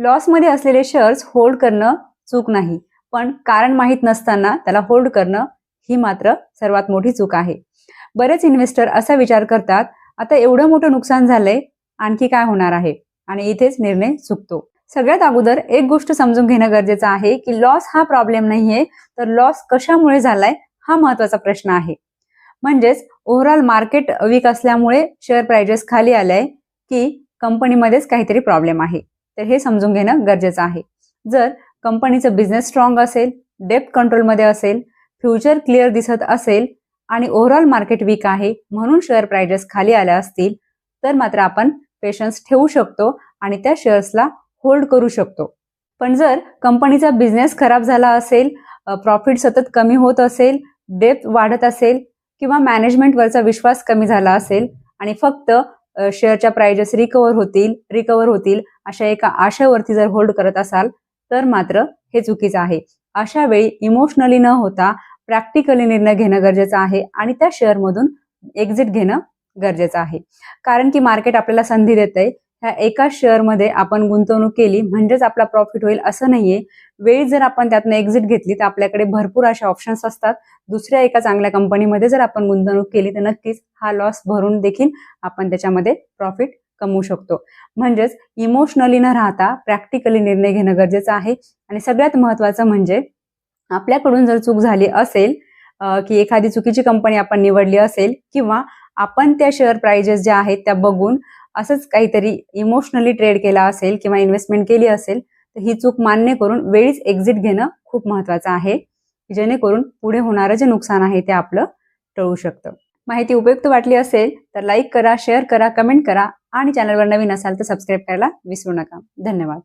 लॉसमध्ये असलेले shares hold करणं चूक नाही. पण कारण माहीत नसताना त्याला होल्ड करणं ही मात्र सर्वात मोठी चूक आहे. बरेच इन्व्हेस्टर असा विचार करतात आता एवढं मोठं नुकसान झालंय आणखी काय होणार आहे? आणि इथेच निर्णय चुकतो. सगळ्यात अगोदर एक गोष्ट समजून घेणं गरजेचं आहे की लॉस हा प्रॉब्लेम नाहीये तर लॉस कशामुळे झालाय हा महत्त्वाचा प्रश्न आहे. म्हणजेच ओव्हरऑल मार्केट वीक असल्यामुळे शेअर प्राइजेस खाली आलंय की कंपनीमध्येच काहीतरी प्रॉब्लेम आहे. तर हे समजून घेणं गरजेचं आहे. जर कंपनीचं बिझनेस स्ट्रॉंग असेल डेप्थ कंट्रोलमध्ये असेल फ्युचर क्लिअर दिसत असेल आणि ओव्हरऑल मार्केट वीक आहे म्हणून शेअर प्राइजेस खाली आल्या असतील तर मात्र आपण पेशन्स ठेवू शकतो आणि त्या शेअर्सला होल्ड करू शकतो. पण जर कंपनीचा बिझनेस खराब झाला असेल प्रॉफिट सतत कमी होत असेल डेप्थ वाढत असेल किंवा मॅनेजमेंटवरचा विश्वास कमी झाला असेल आणि फक्त शेअरच्या प्राइजेस रिकवर होतील रिकवर होतील अशा एका आशेवरती जर होल्ड करत असाल तर मात्र हे चुकीचं आहे. अशा वेळी इमोशनली न होता प्रॅक्टिकली निर्णय घेणं गरजेचं आहे आणि त्या शेअरमधून एक्झिट घेणं गरजेचं आहे. कारण की मार्केट आपल्याला संधी देते ह्या एका शेअरमध्ये आपण गुंतवणूक केली म्हणजेच आपला प्रॉफिट होईल असं नाहीये. वेळी जर आपण त्यातनं एक्झिट घेतली तर आपल्याकडे भरपूर अशा ऑप्शन्स असतात. दुसऱ्या एका चांगल्या कंपनीमध्ये जर आपण गुंतवणूक केली तर नक्कीच हा लॉस भरून देखील आपण त्याच्यामध्ये प्रॉफिट कमवू शकतो. म्हणजेच इमोशनली न राहता प्रॅक्टिकली निर्णय घेणं गरजेचं आहे. आणि सगळ्यात महत्वाचं म्हणजे आपल्याकडून जर चूक झाली असेल की एखादी चुकीची कंपनी आपण निवडली असेल किंवा आपण त्या शेअर प्राइजेस ज्या आहेत त्या बघून असंच काहीतरी इमोशनली ट्रेड केला असेल किंवा इन्व्हेस्टमेंट केली असेल तर ही चूक मान्य करून वेळीच एक्झिट घेणं खूप महत्वाचं आहे. जेणेकरून पुढे होणारं जे नुकसान आहे ते आपलं टळू शकतं. माहिती उपयुक्त वाटली असेल तर लाईक करा शेअर करा कमेंट करा आणि चॅनलवर नवीन असाल तर सबस्क्राईब करायला विसरू नका. धन्यवाद.